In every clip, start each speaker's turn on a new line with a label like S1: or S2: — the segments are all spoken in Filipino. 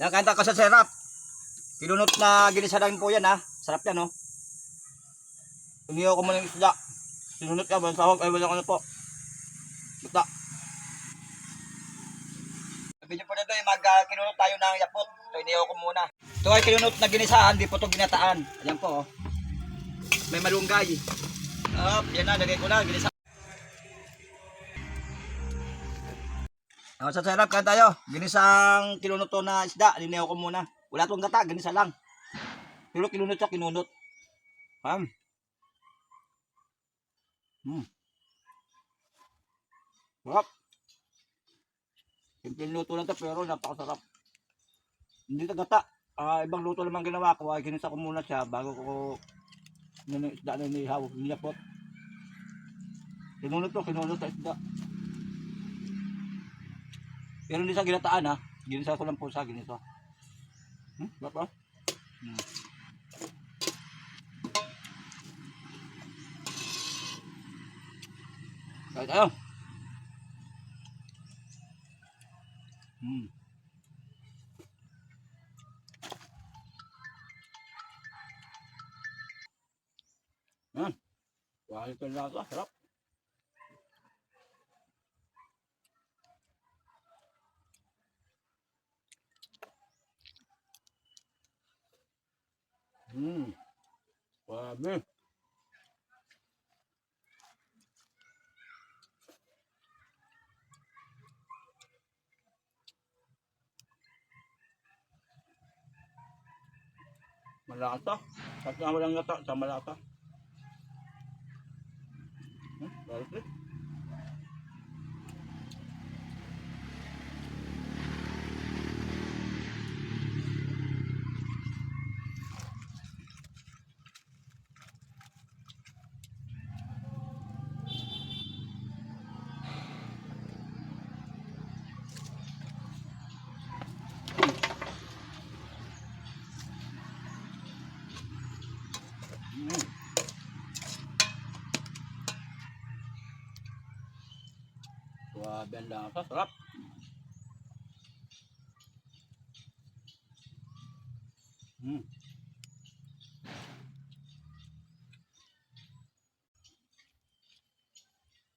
S1: Yan, kanta ko sa serap. Kinunot na ginisa lang po yan ha. Sarap yan, no? Umiyaw ko muna yung isda. Sinunot ka, walang sahog. Ay, wala ko na po. Bata. Niyo po na doon, mag uh, kinunot tayo ng yapot. So, iniyaw ko muna. Ito ay kinunot na ginisaan, di po ito ginataan. Ayan po, oh. May malunggay. Up, yan na, lagay ko na, ginisa. Ako sa sarap ka tayo. Ginisang kinunot to na isda. Linayaw ko muna. Wala tong gata. Ginisa lang. Pero kinunot siya, kinunot. Pam. Hmm. Sarap. Simple luto lang to pero napakasarap. Hindi to gata. Ah, ibang luto naman ginawa ko. Ay, ginisa ko muna siya bago ko isda na inihaw. Nilapot. Kinunot to, kinunot sa isda. Pero hindi sa ginataan ha. Ginisa ko lang po sa ginisa. Hmm? Ah. Hmm. Kaya tayo. Hmm. Yan. Wahal ito lasa. Sarap. Hmm. Grabe. Malata. At nga walang ngata sa malata. Hmm, balik eh. Grabe ang lasa. Sarap. Hmm.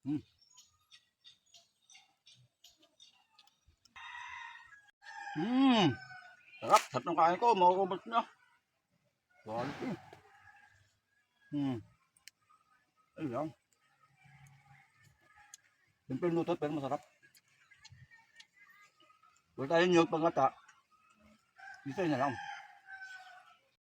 S1: Hmm. Hmm. Sarap. Sarap ng kain ko. Makukubot na. Quality. Hmm. Ayun lang. Simple luto pero masarap. Wala tayo niyog pagkata. Dito na lang.